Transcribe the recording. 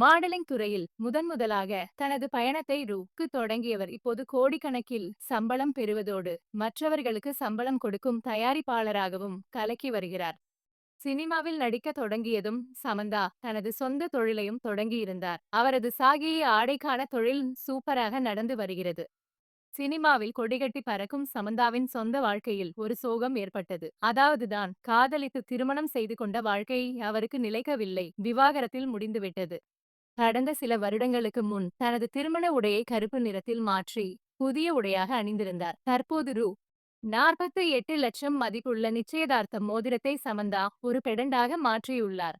Modelling துறையில் முதன்முதலாக தனது பயணத்தை ரூக்கு தொடங்கியவர். இப்போது கோடிக்கணக்கில் சம்பளம் பெறுவதோடு மற்றவர்களுக்கு சம்பளம் கொடுக்கும் தயாரிப்பாளராகவும் கலக்கி வருகிறார். சினிமாவில் நடிக்க தொடங்கியதும் சமந்தா தனது சொந்த தொழிலையும் தொடங்கியிருந்தார். அவரது சாகிய ஆடைக்கான தொழில் சூப்பராக நடந்து வருகிறது. சினிமாவில் கொடிகட்டி பறக்கும் சமந்தாவின் சொந்த வாழ்க்கையில் ஒரு சோகம் ஏற்பட்டது. அதாவதுதான் காதலித்து திருமணம் செய்து கொண்ட வாழ்க்கை அவருக்கு நிலைக்கவில்லை. விவாகரத்தில் முடிந்துவிட்டது. கடந்த சில வருடங்களுக்கு முன் தனது திருமண உடையை கருப்பு நிறத்தில் மாற்றி புதிய உடையாக அணிந்திருந்தார். தற்போது ரூ. நாற்பத்தி எட்டு லட்சம் மதிப்புள்ள நிச்சயதார்த்த மோதிரத்தை சமந்தா ஒரு பெடண்டாக மாற்றியுள்ளார்.